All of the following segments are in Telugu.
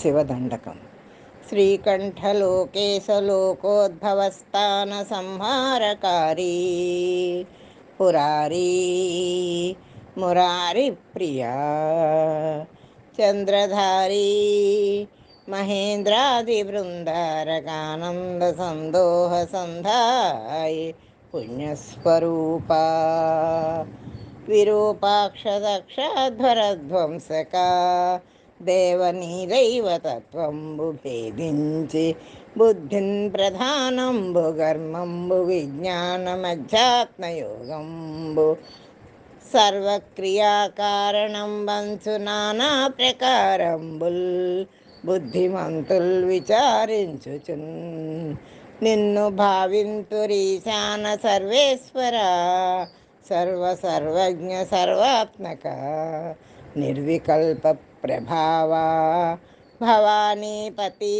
शिवदण्डकं श्रीकण्ठलोकेशलोकोद्भवस्थानसंहारकारी पुरारी मुरारिप्रिया चन्द्रधारी महेन्द्रादिवृन्दारकानन्दसन्दोहसन्धाय पुण्यस्वरूपा विरूपाक्षदक्षध्वरध्वंसका దేవనీరైవ తత్వంబు భేదించి బుద్ధిన్ ప్రధానంబు కర్మంబు విజ్ఞానమధ్యాత్మయోగంబు. సర్వక్రియాకారణం వంచు నానా ప్రకారంబుల్ బుద్ధిమంతుల్ విచారించుచున్. నిన్ను భావింతురీశాన సర్వేశ్వర సర్వ సర్వజ్ఞ సర్వాత్మక. నిర్వికల్ప ప్రభావా భవానీపతి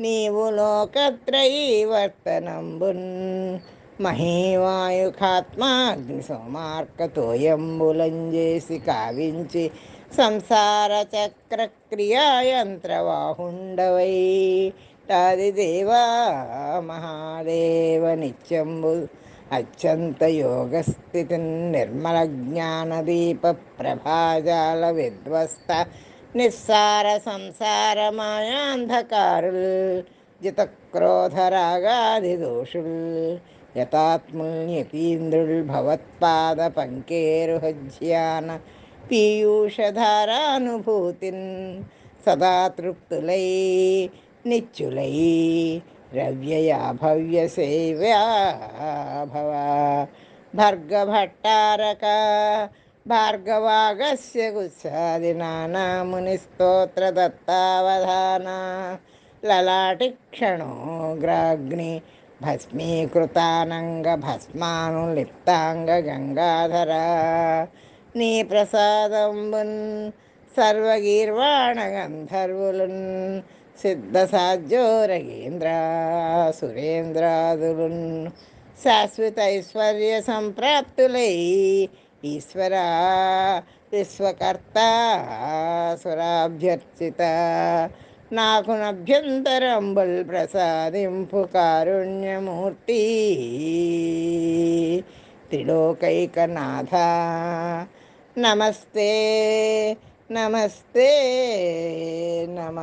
నీవు లోకత్రయీవర్తనంబున్. మహీవాయుఖాత్మాగ్ని సోమార్కతోయంబులంజేసి కావించి సంసార చక్ర క్రియాయంత్రవాహుండవై తాది దేవా మహాదేవ నిత్యంబు అత్యంత యోగస్థితి నిర్మల జ్ఞానదీప ప్రభాజాల విధ్వస్త నిస్సార సంసార మాయాంధకారుల్ జితక్రోధరాగాది దోషుల్ యతాత్ముల్యతీంద్రుల్ భవత్పాద పంకేరుహజ్యాన పీయూషధారానుభూతిన్ సదా తృప్తులై నిత్యులై రవ్యయా భవ్య భవ భర్గభట్టారక భార్గవాగస్య గుత్సాది నానామునిస్తోత్ర దత్తావధాన లలాటి క్షణోగ్రాగ్ని భస్మీకృతానంగ భస్మానులిప్తాంగ గంగాధర నీ ప్రసాదంబున్ సర్వగీర్వాణ గంధర్వులున్ సిద్ధ సాధ్యోరగేంద్ర సురేంద్రాదులున్ శాశ్వత ఐశ్వర్య సంప్రాప్తులై ఈశ్వర విశ్వకర్త సురాభ్యర్చిత. నాకు నభ్యంతరంబుల్ ప్రసాదింపు కారుణ్యమూర్తి. త్రిలోకైకనాథ నమస్తే. నమస్తే నమ